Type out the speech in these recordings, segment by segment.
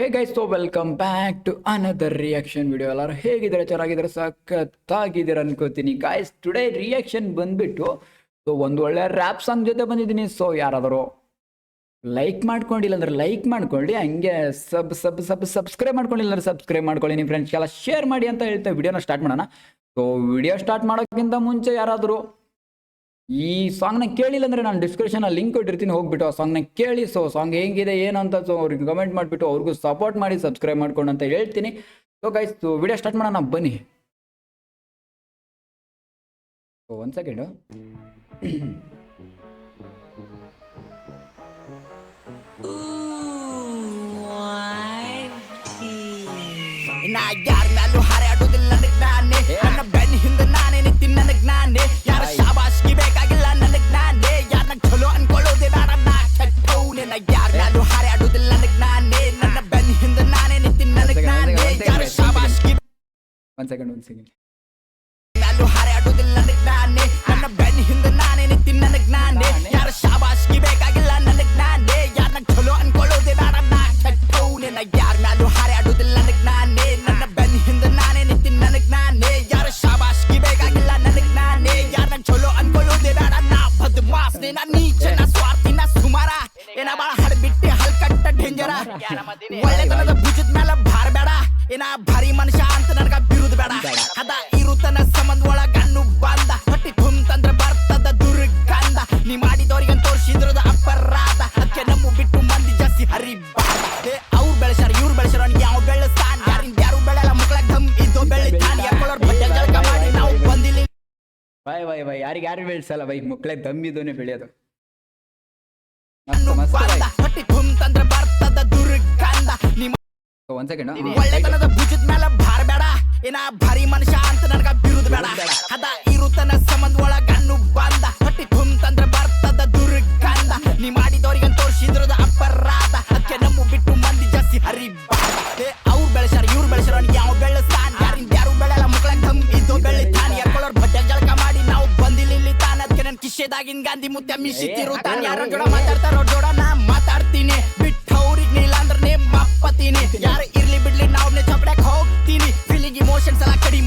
Hey guys so welcome back to another reaction video ಎಲ್ಲರೂ ಹೇಗಿದ್ದಾರೆ? ಚೆನ್ನಾಗಿದ್ದಾರೆ? ಸಖತ್ತಾಗಿದ್ದೀರ ಅನ್ಕೋತೀನಿ. ಗಾಯ್ಸ್ ಟುಡೇ ರಿಯಾಕ್ಷನ್ ಬಂದ್ಬಿಟ್ಟು ಸೊ ಒಂದು ಒಳ್ಳೆ ರ್ಯಾಪ್ ಸಾಂಗ್ ಜೊತೆ ಬಂದಿದ್ದೀನಿ. ಸೊ ಯಾರಾದರೂ ಲೈಕ್ ಮಾಡ್ಕೊಂಡಿಲ್ಲ ಅಂದ್ರೆ ಲೈಕ್ ಮಾಡ್ಕೊಳ್ಳಿ. ಹಂಗೆ ಸಬ್ ಸಬ್ ಸಬ್ ಸಬ್ಸ್ಕ್ರೈಬ್ ಮಾಡ್ಕೊಂಡಿಲ್ಲ ಅಂದ್ರೆ ಸಬ್ಸ್ಕ್ರೈಬ್ ಮಾಡ್ಕೊಳ್ಳಿ. ನಿಮ್ಮ ಫ್ರೆಂಡ್ಸ್ಗೆಲ್ಲ ಶೇರ್ ಮಾಡಿ ಅಂತ ಹೇಳ್ತಾ ವಿಡಿಯೋನ ಸ್ಟಾರ್ಟ್ ಮಾಡೋಣ. ಸೊ ವಿಡಿಯೋ ಸ್ಟಾರ್ಟ್ ಮಾಡೋಕ್ಕಿಂತ ಮುಂಚೆ ಯಾರಾದರೂ ಈ ಸಾಂಗ್ನ ಕೇಳಿಲ್ಲ ಅಂದ್ರೆ ನಾನು ಡಿಸ್ಕ್ರಿಪ್ಷನಲ್ಲಿ ಲಿಂಕ್ ಇಟ್ಟಿರ್ತೀನಿ ಹೋಗ್ಬಿಟ್ಟು ಆ ಸಾಂಗ್ನ ಕೇಳಿ. ಸೊ ಸಾಂಗ್ ಹೆಂಗಿದೆ ಏನು ಅಂತ ಸೊ ಅವ್ರಿಗೆ ಕಮೆಂಟ್ ಮಾಡಿಬಿಟ್ಟು ಅವ್ರಿಗೂ ಸಪೋರ್ಟ್ ಮಾಡಿ ಸಬ್ಸ್ಕ್ರೈಬ್ ಮಾಡ್ಕೊಂಡು ಅಂತ ಹೇಳ್ತೀನಿ. ಸೊ ಗೈಸ್ ವಿಡಿಯೋ ಸ್ಟಾರ್ಟ್ ಮಾಡೋಣ ಬನ್ನಿ. ಓ ಒಂದು ಸೆಕೆಂಡು ನಾ ಯಾರ ಮ್ಯಾಲೂ ಹಾರಾಡೋದಿಲ್ಲ ನನಗ್ ನಾನೇ. ನನ್ನ ಬೆನ್ನ ಹಿಂದೆ ನಾನೇ ನಿಂತೀನಿ ಜ್ಞಾನೇ. ನಾನೇ ಒಂದ್ ಸೆಕೆಂಡ್ ಒಂದ್ ಸೆಕೆಂಡ್ ना नीचे ना स्वार्थी ना सुमारा एना बाळ हडबिट्टे हलकट्ट ढेंजरा ಒಳ್ಳೆತನದ ಭುಜದ ಮೇಲೆ ಭಾರ ಬೇಡ ಏನ ಭಾರಿ ಮನುಷ್ಯ ಅಂತ ನನಗ ಬೇಡ. ಅದ ಇರುತನ ಸಂಬಂಧ ಒಳಗಣ್ಣು ಬಂದ ಹೊಟ್ಟಿ ತುಂಬ್ತಂದ್ರ ಬರ್ತದ ದುರ್ಗಂಧ. ನೀ ಮಾಡಿದವ್ರಿಗಂತ ತೋರಿಸಿದ್ರದ ಅಪರಾಧ. ಅದಕ್ಕೆ ನಮ್ಮ ಬಿಟ್ಟು ಮಂದಿ ಜಾಸ್ತಿ ಹರಿ ಏ ಅವ್ರು ಬೆಳೆಸಾರ ಇವ್ರು ಬೆಳೆಸಾರ ಅವ್ನಿಗೆ ಯಾವ ಬೆಳೆಸ್ತಾನ ಯಾರಿಂದ ಯಾರು ಬೆಳೆಲ್ಲ ಮಕ್ಕಳ ದಮ್ ಇದ್ದು ಬೆಳಿತಾನ ಯಾಕೊಳ್ಳೋರ್ ಬಟ್ಟೆ ಜಳಕ ಮಾಡಿ ನಾವು ಬಂದಿಲ್ಲ. ಬಾಯ್ ಬಾಯ್ ಬಾಯ್. ಯಾರಿಗೆ ಯಾರು ಬೆಳೆಸಲ್ಲ? ಬೈ ಮಕ್ಕಳೇ ಇದ್ದೋನೆ ಬೆಳೆಯೋದು. ಬಂದ ಹೊಟ್ಟಿ ತುಂಬ್ತಂದ್ರ ಬರ್ತದ ದುರ್ಗಂಧ. ನೀ ಒಂದು ಸೆಕೆಂಡ್ ಒಳ್ಳೆತನದ ಭುಜದ ಮೇಲೆ ಏನ ಭಾರಿ ಮನುಷ್ಯ ಅಂತ ನನಗ ಬಿರುದು ಬೇಡ. ಅದ ಇರುತನ ಸಂಬಂಧ ಒಳಗ ಅನ್ನು ಬಂದ ಹೊಟ್ಟಿ ತುಂಬ್ತಂದ್ರ ಬರ್ತದ ದುರ್ಗಂಧ. ನೀ ಮಾಡಿದವ್ರಿಗೆ ತೋರಿಸಿದ್ರದ ಅಪರಾಧ. ಅದಕ್ಕೆ ನಮ್ಮ ಬಿಟ್ಟು ಮಂದಿ ಜಾಸ್ತಿ ಹರಿ ಏ ಅವ್ರು ಬೆಳೆಸ್ಯಾರ, ಇವ್ರು ಬೆಳೆಸ್ಯಾರ. ಯಾವ ಬೆಳೆಸ್ತಾನ ಯಾರಿಂದ ಯಾರು ಬೆಳೆಲ್ಲ ಮಕ್ಕಳ ದಮ್ ಇದ್ದು ಬೆಳಿತಾನ ಯಾಕೊಳ್ಳೋರ್ ಬಟ್ಟೆ ಜಳಕ ಮಾಡಿ. ನಾವು ಬಂದಿಲ್ಲ ತಾನ. ಅದಕ್ಕೆ ನನ್ ಕಿಶೆದಾಗಿನ ಗಾಂಧಿ ಮುತ್ಯ ಮಿಶಿ ತಾನು. ಯಾರ ಜೋಡ ಮಾತಾಡ್ತಾರೋ ಜೋಡ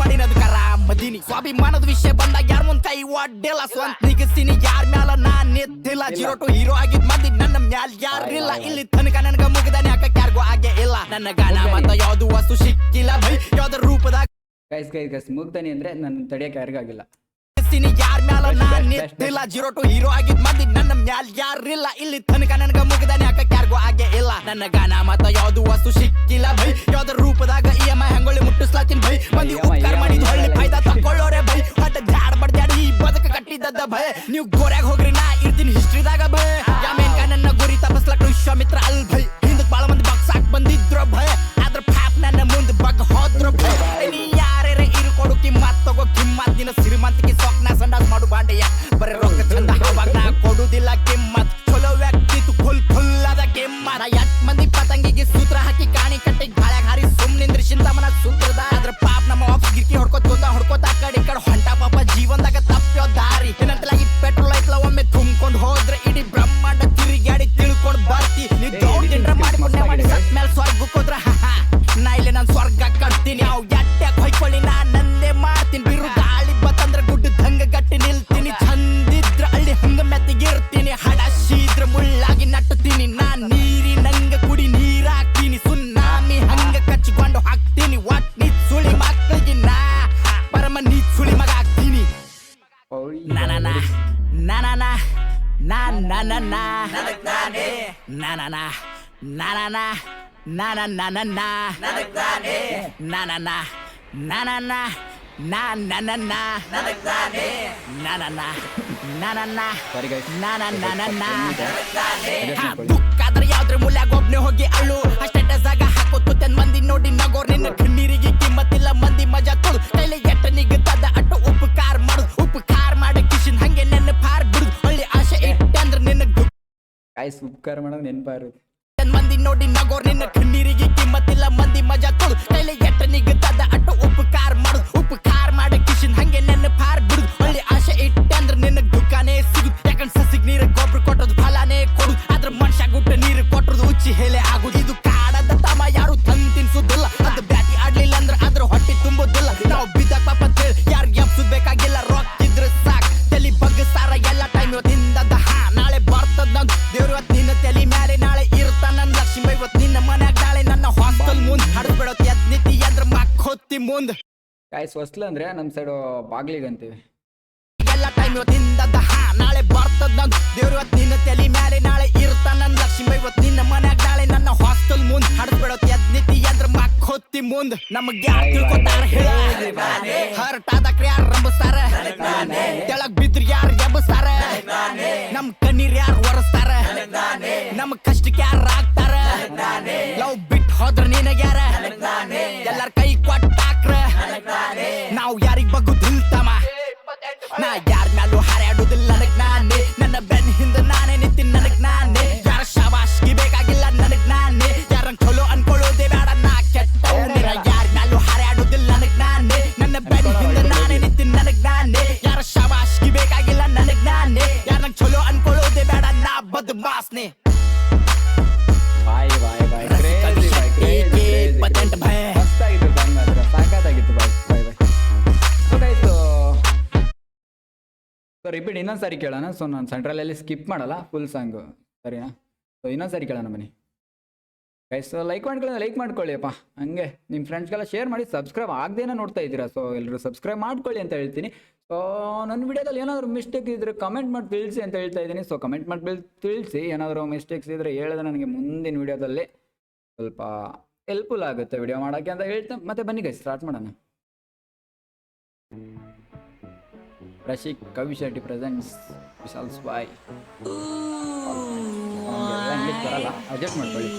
ಇಮೋಷನ್ಸ್ ಎಲ್ಲ ಮದಿನಿ ಸ್ವಾಭಿಮಾನದ ವಿಷಯ ಬಂದಾಗ ಯಾರ ಮುಂದ್ ಕೈ ಒಡ್ಡಿಲ್ಲ. ಸ್ವಂತ ನಿಗಸ್ತೀನಿ ಯಾರ ಮ್ಯಾಲ ನಾನ್ ನಿಂತಿಲ್ಲ. ಜೀರೋ ಟು ಹೀರೋ ಆಗಿದ್ ಮಂದಿ ನನ್ನ ಮ್ಯಾಲ್ ಯಾರಿಲ್ಲ ಇಲ್ಲಿ. ತನಕ ನನಗ ಮುಗಿದಾನೆ ಹಾಕಕ್ ಯಾರಿಗೂ ಹಾಗೆ ಇಲ್ಲ. ನನ್ನ ಗಾನ ಮತ್ತ ಯಾವ್ದು ವಸ್ತು ಸಿಕ್ಕಿಲ್ಲ. ಭೈ ಯಾವ್ದ್ರ ರೂಪದಾಗ ಗೈಸ್ ಗೈಸ್ ಗೈಸ್ ಮುಗ್ದಾನಿ ಅಂದ್ರೆ ನನ್ನ ತಡಿಯಕ್ಕೆ ಯಾರಿಗಾಗಿಲ್ಲ ಯಾರ ಮ್ಯಾಲ ನಾ ನಾನ್ ನಿಂತಿಲ್ಲ. ಜೀರೋ ಟು ಹೀರೋ ಆಗಿದ್ ಮಂದಿ ನನ್ನ ಮ್ಯಾಲ್ ಯಾರಿಲ್ಲ ಇಲ್ಲಿ. ತನಕ ನನಗ ಮುಗಿದಾನೆ ಹಾಕಕ್ ಯಾರಿಗೂ ಆಗೇ ಇಲ್ಲ. ನನ್ನ ಗಾನ ಮತ್ತ ಯಾವ್ದು ವಸ್ತು ಸಿಕ್ಕಿಲ್ಲ. ಬೈ ಯಾವ್ದರ ರೂಪದಾಗ ಇ ಎಂ ಐ ಹುಟ್ಟಿಸ್ಲಾತಿನ್ ಬೈ ಮಂದಿ ಉಪಕಾರ ಮಾಡಿದ್ ಹೊಳ್ಳಿ ಫಾಯ್ದಾ ತಕೊಳ್ಳೋರೆ ಬೈ ಹೊಟ್ಟ ಜಾಡ್ ಬಡ್ದಾಡಿ ಈ ಬದುಕ ಕಟ್ಟಿದ್ದದ ಭಯ. ನೀವು ಗೋರ್ಯಾಗ ಹೋಗ್ರಿ ನಾ na na na na na na na na na na na ನಾನೇ na na na na na na na na na na ನಾನೇ na na na na na na Sorry guys. na na na na na ದುಃಖಾದ್ರೆ ಯಾವ್ದ್ರ ಮೂಲ್ಯಾಗ ಒಬ್ನೇ ಹೋಗಿ ಅಳ್ಳು ಅಷ್ಟೇ ಜಾಗ ಹಾಕೋತನ್ ಮಂದಿ ನೋಡಿ ನಗೋರ್. ನಿನ್ನ ಕಣ್ಣೀರಿಗೆ ಕಿಮ್ಮತ್ತಿಲ್ಲ ಮಂದಿ ಮಜಾ ತೊಳು ಕೈಲಿ ಎಟ್ಟ ನಿಗದ ಕಾಯಿ ಉಪಕಾರ ಮಾಡೋದು ನೆನಪಾರು. ಮಂದಿ ನೋಡಿ ನಗೋರ್ ನಿನ್ನ ಕಣ್ಣೀರಿಗೆ ಕಿಮ್ಮತ್ತಿಲ್ಲ, ಮಂದಿ ಮಜಾ ಕೊಡು ಕೈಲಿ ಎಟ್ಟ ನಿಗತ್ತಾದ ಅಟ್ಟ ಉಪಕಾರ ಮಾಡು. ಉಪಕಾರ ಮಾಡಿ ಕಿಶನ್, ಹಂಗೆ ನನ್ನ ಫಾರ್ ಬಿಡು ಒಳ್ಳೆ ಆಶೆ ಇಟ್ಟೆ ಅಂದ್ರೆ ನಿನ್ನ ದುಃಖಾನೇ ಸಿಗುದು. ಯಾಕಂದ್ರೆ ಸಸಿಗೆ ನೀರು ಗೊಬ್ಬರ ಕೊಟ್ಟದು ಫಲಾನೇ ಕೊಡು ಆದ್ರೆ ಮನುಷ್ಯ ಗುಟ್ಟ ನೀರು ಕೊಟ್ಟರು ಉಚ್ಚಿ ಹೇಲೆ ಆಗುದು. ಇದು ಕಾಡದ ತಮ, ಯಾರು ತಂದು ತಿನ್ಸುದಿಲ್ಲ. ಅದು ಬ್ಯಾಟಿ ಆಡ್ಲಿಲ್ಲ ಅಂದ್ರೆ ಅದ್ರ ಹೊಟ್ಟೆ ತುಂಬೋದಿಲ್ಲ. ನಾವು ಬಿದ್ದ ಪಾಪ ಯಾರಿಗೆ ಎಬ್ಸದ್ ಬೇಕಾಗಿಲ್ಲ. ಇದ್ರೆ ಸಾಕು. ತಲೆ ಬಗ್ಗೆ ಸಾರ ಎಲ್ಲ ಟೈಮ್ ಇವತ್ತಿನ ಗಾಯ್ಸ್ ಹೊಸ್ಲು ಅಂದ್ರೆ ನಮ್ಮ ಸೈಡು ಬಾಗ್ಲಿಗೆ ಅಂತೀವಿ ಎಲ್ಲ ಟೈಮ್ ಇವತ್ತಿಂದ ನಾಳೆ ಬರ್ತದ ನಂದು ದೇವ್ರ ಇವತ್ತು ನಿನ್ನ ತಲೆ ಮೇಲೆ ನಾಳೆ ಇರ್ತಾನ ನನ್ ಲಕ್ಷ್ಮಿ ಇವತ್ತು ನಿನ್ನ ಮನ್ಯಾಗ ನಾಳೆ ನನ್ನ ಹಾಸ್ಟೆಲ್ ಮುಂದ್ ಹಡದ್ ಬಿಡೋತ್ ಎದ್ ನಿಂತಿ ಅಂದ್ರ ಮಕ್ ಹೊತ್ತಿ ಮುಂದ್ ನಮಗ್ ಯಾರ್ ತಿಳ್ಕೊತಾರ ಹೇಳ ಹರ್ಟ್ ಆದಕ್ರ ಯಾರ್ ರಂಬಸ್ತಾರ ತೆಳಗ್ ಬಿದ್ರ ನಾ ಯಾರ ಮ್ಯಾಲೂ ಹಾರಾಡುದಿಲ್ಲ ನಾನೇ ನನ್ನ ಬೆನ್ ಹಿಂದ ರಿಪೀಟ್ ಇನ್ನೊಂದು ಸಾರಿ ಕೇಳೋಣ. ಸೊ ನಾನು ಸೆಂಟ್ರಲಲ್ಲಿ ಸ್ಕಿಪ್ ಮಾಡಲ್ಲ ಫುಲ್ ಸಾಂಗು ಸರಿನಾ? ಸೊ ಇನ್ನೊಂದು ಸಾರಿ ಕೇಳೋಣ ಬನ್ನಿ. ಗೈಸ್ ಲೈಕ್ ಮಾಡ್ಕೊಳ್ಳಿ ಲೈಕ್ ಮಾಡ್ಕೊಳ್ಳಿ ಅಪ್ಪ ಹಂಗೆ ನಿಮ್ಮ ಫ್ರೆಂಡ್ಸ್ಗೆಲ್ಲ ಶೇರ್ ಮಾಡಿ ಸಬ್ಸ್ಕ್ರೈಬ್ ಆಗದೇನ ನೋಡ್ತಾ ಇದ್ದೀರಾ. ಸೊ ಎಲ್ಲರೂ ಸಬ್ಸ್ಕ್ರೈಬ್ ಮಾಡ್ಕೊಳ್ಳಿ ಅಂತ ಹೇಳ್ತೀನಿ. ಸೊ ನನ್ನ ವಿಡಿಯೋದಲ್ಲಿ ಏನಾದರೂ ಮಿಸ್ಟೇಕ್ ಇದ್ದರೆ ಕಮೆಂಟ್ ಮಾಡಿ ತಿಳಿಸಿ ಅಂತ ಹೇಳ್ತಾ ಇದ್ದೀನಿ. ಸೊ ಕಮೆಂಟ್ ಮಾಡಿ ತಿಳಿಸಿ ಏನಾದರೂ ಮಿಸ್ಟೇಕ್ಸ್ ಇದ್ದರೆ ಹೇಳಿದ್ರೆ ನನಗೆ ಮುಂದಿನ ವಿಡಿಯೋದಲ್ಲಿ ಸ್ವಲ್ಪ ಹೆಲ್ಪ್ಫುಲ್ ಆಗುತ್ತೆ ವಿಡಿಯೋ ಮಾಡೋಕ್ಕೆ ಅಂತ ಹೇಳ್ತಾ ಮತ್ತೆ ಬನ್ನಿ ಗೈಸ್ ಸ್ಟಾರ್ಟ್ ಮಾಡೋಣ. ರಶಿಕ್ ಕವಿ ಶೆಟ್ಟಿ ಪ್ರೆಸೆಂಟ್ಸ್ ವಿಶಾಲ್ ಸ್ವಾಯ್ ಅಡ್ಜಸ್ಟ್ ಮಾಡ್ಕೊಳ್ಳಿ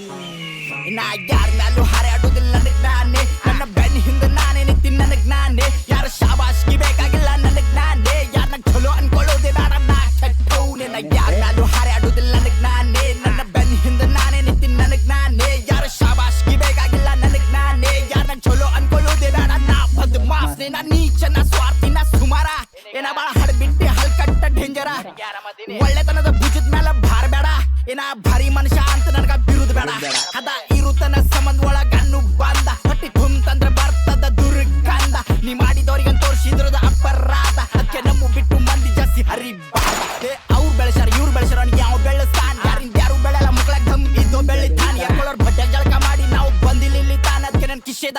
ನಾ ಯಾರ ಮ್ಯಾಲೂ ಹಾರಾಡೋದಿಲ್ಲ ನನಗೆ ನಾನೇ ನನ್ನ ಬೆನ್ನ ಹಿಂದೆ ನಾನೇ ನಿಂತಿನ್ ನನಗೆ ನಾನೇ ಯಾರ ಶಾಬಾಷ್ಗಿ ಬೇಕಾಗಿಲ್ಲ ನನಗ್ ನಾನೇ ಯಾರನ್ನ ಚಲೋ ಅನ್ಕೊಳ್ಳೋದಿಲ್ಲ ನನ್ನ ಕೆಟ್ಟವ್ನೆ ನಾ ಯಾರ ಮ್ಯಾಲೂ ಹಾರಾಡೋದಿಲ್ಲ ನನಗೆ ನಾನೇ ನನ್ನ ಬೆನ್ನ ಹಿಂದೆ ನಾನೇ ನಿಂತಿನ್ ನನಗೆ ನಾನೇ ಯಾರ ಶಾಬಾಷ್ಗಿ ಬೇಕಾಗಿಲ್ಲ ನನಗ್ ನಾನೇ ಯಾರನ್ನ ಚಲೋ ಅನ್ಕೊಳ್ಳೋದಿಲ್ಲ ನನ್ನ ನಾ ಬದ್ ಮಾಸ್ನೆ ನಾ ನೀಚ ನಾ ಸ್ವಾರ್ಥಿ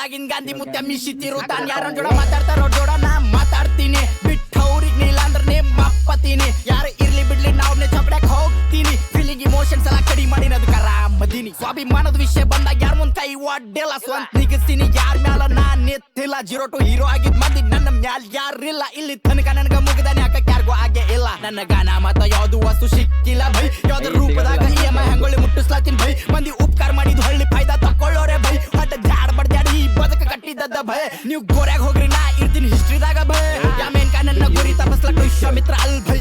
ಲಾಗಿನ್ ಗಾಂಧಿ ಮುತ್ತ ಮುತ್ಯ ಮಿಶಿತಿರುತ್ತಾನ ಯಾರ ಜೋಡ ಮಾತಾಡ್ತಾರೋ ಜೋಡ ನಾ ಮಾತಾಡ್ತೀನಿ ಬಿಟ್ಟವ್ರಿಗೆ ನೀಲಾಂದ್ರೆ ನೇಮ್ ಯಾರು ಇರ್ಲಿ ಬಿಡ್ಲಿ ನಾವ್ನೇ ಚಪಡ್ಯಾಕ ಹೋಗಿ ಫೀಲಿಂಗ್ ಇಮೋಷನ್ಸ್ ಎಲ್ಲ ಮಾಡಿರೋದು ಮಾಡಿನದು ಕರಾಮದೀನಿ ಸ್ವಾಭಿಮಾನದ ವಿಷಯ ಬಂದಾಗ ಯಾರ ಮುಂದ್ ಕೈ ಒಡ್ಡಿಲ್ಲ? ಸ್ವಂತ ನಿಗಿಸ್ತೀನಿ ಯಾರ ಮ್ಯಾಲ ನಾನ್ ನಿತ್ತಿಲ್ಲ ಜೀರೋ ಟು ಹೀರೋ ಆಗಿದ್ ಮಂದಿ ನನ್ನ ಮ್ಯಾಲ ಯಾರಿಲ್ಲ. ಇಲ್ಲಿ ತನಕ ನನ್ಗ ಮುಗಿದಾನೆ ಯಾಕ ಯಾರಿಗೂ ಆಗೇ ಇಲ್ಲ? ನನ್ನ ಗಾನ ಮತ್ತ ಯಾವ್ದು ವಸ್ತು ಸಿಕ್ಕಿಲ್ಲ ಭೈ ಯಾವ್ದು ರೂಪದಾಗ ಇ ಎಂ ಐ ಹಂಗೊಳ್ಳಿ ಮುಟ್ಟಿಸ್ಲಾತೀನಿ ಭೈ ಮಂದಿ ಉಪಕಾರ ಮಾಡಿದ್ ಹಳ್ಳಿ ಫಾಯ್ದಾ ತಕೊಳ್ಳೋರೆ ಭೈ ಹೊಟ್ಟ ಜಾಡ್ ಬಡ್ದಾಡಿ ಈ ಬದಕ ಕಟ್ಟಿದ್ದದ ಭಯ ನೀವು ಗೋರ್ಯಾಗ ಹೋಗ್ರಿ ನಾ ಇರ್ತೀನಿ ಹಿಸ್ಟ್ರಿದಾಗ ಭಯ ಕಾ ನನ್ನ ಗುರಿ ತಪಸ್ಲಕ್ಕ ವಿಶ್ವಾಮಿತ್ರ ಅಲ್ ಭೈ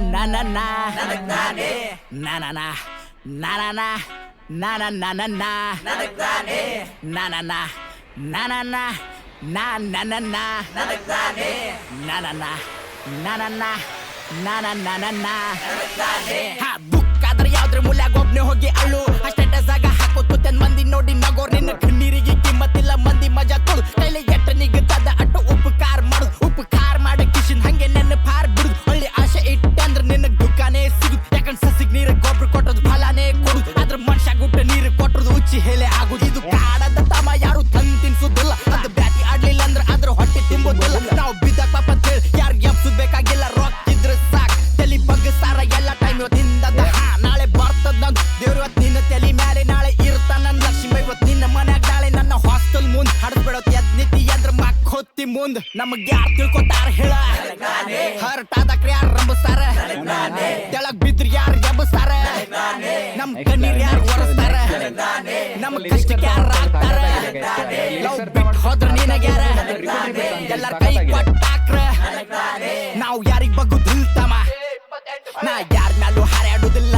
ನಾನಾ ನಾನೇ ನಾನಾ ನಾನಾ ನಾನಾ ನಾನಾ ನಾನೇ ನಾನಾ ನಾನಾ ನಾನಾ ನಾನೇ ನಾನಾ ನಾನಾ ನಾನಾ ನಾನಾ ಬುಕ್ ಆದ್ರೆ ಯಾವ್ದ್ರ ಮೂಲ್ಯಾಗ ಒಬ್ನೇ ಹೋಗಿ ಅಳು. ಸ್ಟೇಟಸ್ ಆಗ ಹಾಕೋತು ಮಂದಿ ನೋಡಿ ನಗೋರ್. ನಿನ್ನ ಕಣ್ಣೀರಿಗೆ ಕಿಮ್ಮತ್ತಿಲ್ಲ ಮಂದಿ ಮಜಾ ತುಳು. ಕೈಲಿ ಎಟ್ಟ ನಿಗದಾದ ನಮಗ್ ಯಾರ್ ತಿಳ್ಕೊತಾರ ಹೇಳ? ಹರ್ಟ್ ಆದಕ್ರ ಯಾರ್ ರಂಬಸ್ತಾರ ತೆಳಗ್ ಬಿದ್ರ ಯಾರ್ ಎಬ್ಬಸ್ತಾರ ನಮ್ ಕಣ್ಣೀರ್ ಯಾರ್ ಒರೆಸ್ತಾರ? ನಮ್ ಕಷ್ಟಕ್ಕೆ ಯಾರ್ ಆಗ್ತಾರ ಹೋದ್ರ ಎಲ್ಲಾರ ಎಲ್ಲಾರ್ ಕೈ ಕೊಟ್ಟಾಕ್ರ? ನಾವ್ ಯಾರಿಗ್ ಬಗ್ಗುದಿಲ್ ತಮ್ಮ ನಾ ಯಾರ ಮ್ಯಾಲೂ ಹಾರಾಡುದಿಲ್ಲ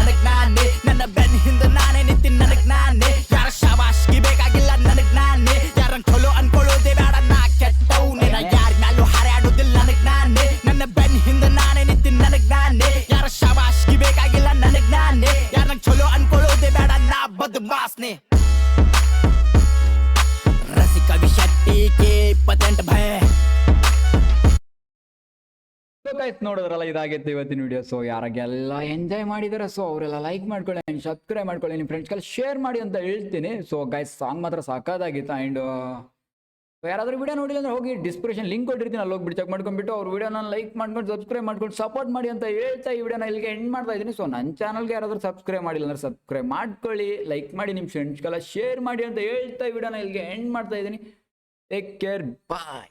ಗೈಸ್ ನೋಡಿದ್ರಲ್ಲ, ಇದಾಗಿತ್ತು ಇವತ್ತಿನ ವಿಡಿಯೋ ಸೊ ಯಾರಿಗೆಲ್ಲ ಎಂಜಾಯ್ ಮಾಡಿದಾರೆ ಸೊ ಅವರೆಲ್ಲ ಲೈಕ್ ಮಾಡ್ಕೊಳ್ಳಿ ಆ್ಯಂಡ್ ಸಬ್ಸ್ಕ್ರೈಬ್ ಮಾಡ್ಕೊಳ್ಳಿ ನಿಮ್ಮ ಫ್ರೆಂಡ್ಸ್ಗೆಲ್ಲ ಶೇರ್ ಮಾಡಿ ಅಂತ ಹೇಳ್ತೀನಿ. ಸೊ ಗೈಸ್ ಸಾಂಗ್ ಮಾತ್ರ ಸಾಕಾದಾಗಿತ್ತು? ಆ್ಯಂಡ್ ಯಾರಾದ್ರೂ ವಿಡಿಯೋ ನೋಡಿಲ್ಲ ಅಂದ್ರೆ ಹೋಗಿ ಡಿಸ್ಕ್ರಿಪ್ಷನ್ ಲಿಂಕ್ ಕೊಟ್ಟಿರ್ತೀನಿ. ಅಲ್ಲಿ ಹೋಗ್ಬಿಟ್ಟು ಚೆಕ್ ಮಾಡ್ಕೊಂಡ್ಬಿಟ್ಟು ಅವ್ರ ವಿಡಿಯೋನ ಲೈಕ್ ಮಾಡ್ಕೊಂಡು ಸಬ್ಸ್ಕ್ರೈಬ್ ಮಾಡ್ಕೊಂಡು ಸಪೋರ್ಟ್ ಮಾಡಿ ಅಂತ ಹೇಳ್ತಾ ಈ ವಿಡಿಯೋನ ಇಲ್ಲಿಗೆ ಎಂಡ್ ಮಾಡ್ತಾ ಇದ್ದೀನಿ. ಸೊ ನನ್ನ ಚಾನಲ್ಗೆ ಯಾರಾದರೂ ಸಬ್ಸ್ಕ್ರೈಬ್ ಮಾಡಿಲ್ಲ ಅಂದ್ರೆ ಸಬ್ಸ್ಕ್ರೈಬ್ ಮಾಡ್ಕೊಳ್ಳಿ ಲೈಕ್ ಮಾಡಿ ನಿಮ್ಮ ಫ್ರೆಂಡ್ಸ್ಗೆಲ್ಲ ಶೇರ್ ಮಾಡಿ ಅಂತ ಹೇಳ್ತಾ ಈ ವಿಡಿಯೋನ ಇಲ್ಲಿಗೆ ಎಂಡ್ ಮಾಡ್ತಾ ಇದ್ದೀನಿ. Take care bye